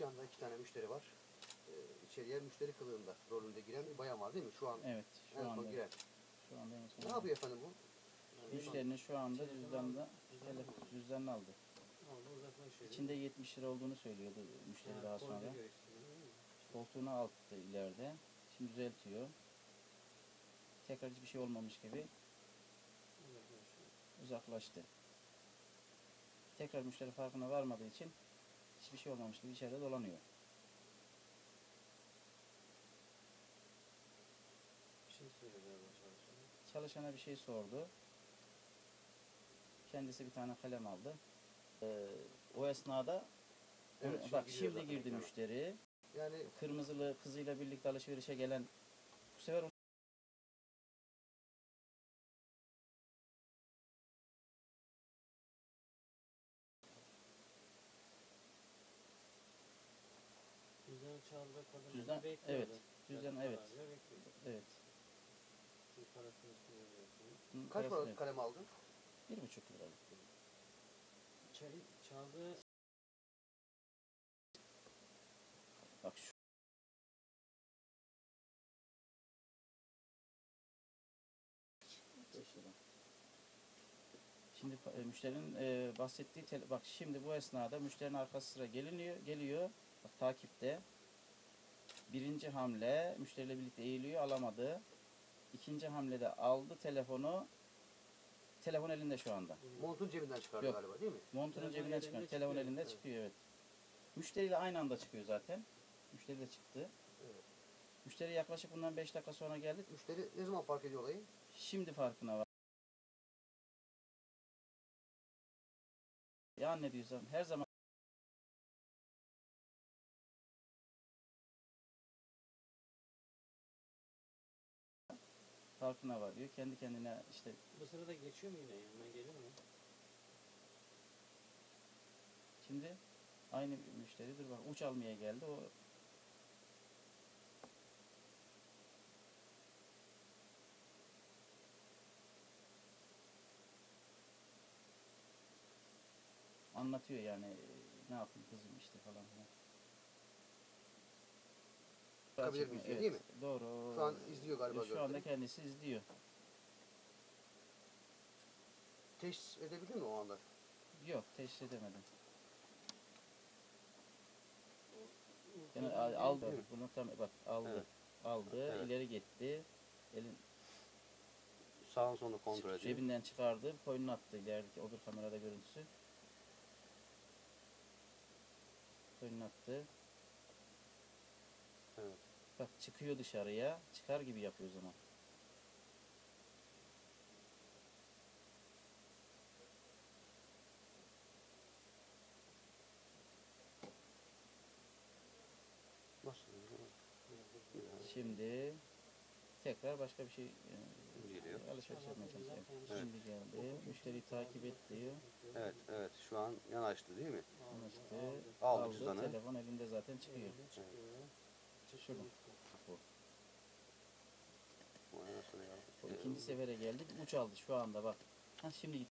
yanda iki tane müşteri var. Ee, içeriye müşteri kılığında rolünde giren bir bayan var değil mi? Şu an Evet şu en son anda. giren. Şu anda en son. Ne yapıyor efendim bu? Müşterinin şu anda Telefonu cüzdanda aldı, cüzdanı telefon aldı. cüzdanını aldı. Aldı uzaklaşıyor. İçinde 70 lira olduğunu söylüyordu müşteri Ha, daha sonra. değil mi? Koltuğunu attı ileride. Şimdi düzeltiyor. Tekrar hiçbir şey olmamış gibi Uzaklaşıyor. uzaklaştı. Tekrar müşteri farkına varmadığı için hiçbir şey olmamış gibi içeride dolanıyor. Bir şey söyledi çalışana. Çalışana bir şey sordu. Kendisi bir tane kalem aldı. Ee, o esnada Evet, bak şimdi girdi müşteri. Yani Kırmızılı kızıyla birlikte alışverişe gelen bu sefer çaldı kadın bekliyordu. evet, cüzdan, Kadın evet. bekliyordu. evet. Siz parasını veriyorsunuz. Hı, kaç parasını- paralık kalem aldın? Bir buçuk liralık. İçeri çaldığı Bak şu. Beş lira. Şimdi pa- e, müşterinin e, bahsettiği tele- bak şimdi bu esnada müşterinin arkası sıra geliniyor, geliyor. Bak takipte. Birinci hamle müşteriyle birlikte eğiliyor, alamadı. İkinci hamlede aldı telefonu. Telefon elinde şu anda. Montun cebinden çıkardı Yok. galiba değil mi? Montunun Telefon cebinden elinde çıkıyor. çıkıyor, Telefon elinde evet. çıkıyor evet. Müşteriyle aynı anda çıkıyor zaten. Müşteri de çıktı. Evet. Müşteri yaklaşık bundan 5 dakika sonra geldi. Müşteri ne zaman fark ediyor olayı? Şimdi farkına var. Ya ne diyorsam her zaman farkına varıyor. Kendi kendine işte bu sırada geçiyor mu yine yanına geliyor mu? şimdi aynı müşteri dur bak uç almaya geldi. O anlatıyor yani ne yapayım kızım işte falan filan. Bakabilir Açık mı? miyiz diyor, değil mi? Doğru. Şu an izliyor galiba Şu anda kendisi izliyor. Teşhis edebilir mi o anda? Yok teşhis edemedim. Yani al- aldı. Bunu tam bak aldı. Evet. Aldı. Evet. ileri gitti. Elin Sağın sonunu kontrol ediyor. cebinden çıkardı. Koynuna attı ilerideki odur kamerada görüntüsü. Koynuna attı. Evet. Bak çıkıyor dışarıya. Çıkar gibi yapıyor o zaman. Nasıl? Şimdi tekrar başka bir şey e, Geliyor. alışveriş yapmaya. Evet. Şimdi geldi. Müşteriyi takip et diyor. Evet, evet. Şu an yanaştı değil mi? Anlaştı. Aldı cüzdanı. Telefon elinde zaten çıkıyor. Elinde Şurada. Bu. İkinci sefere geldi. Uç aldı şu anda bak. Ha şimdi.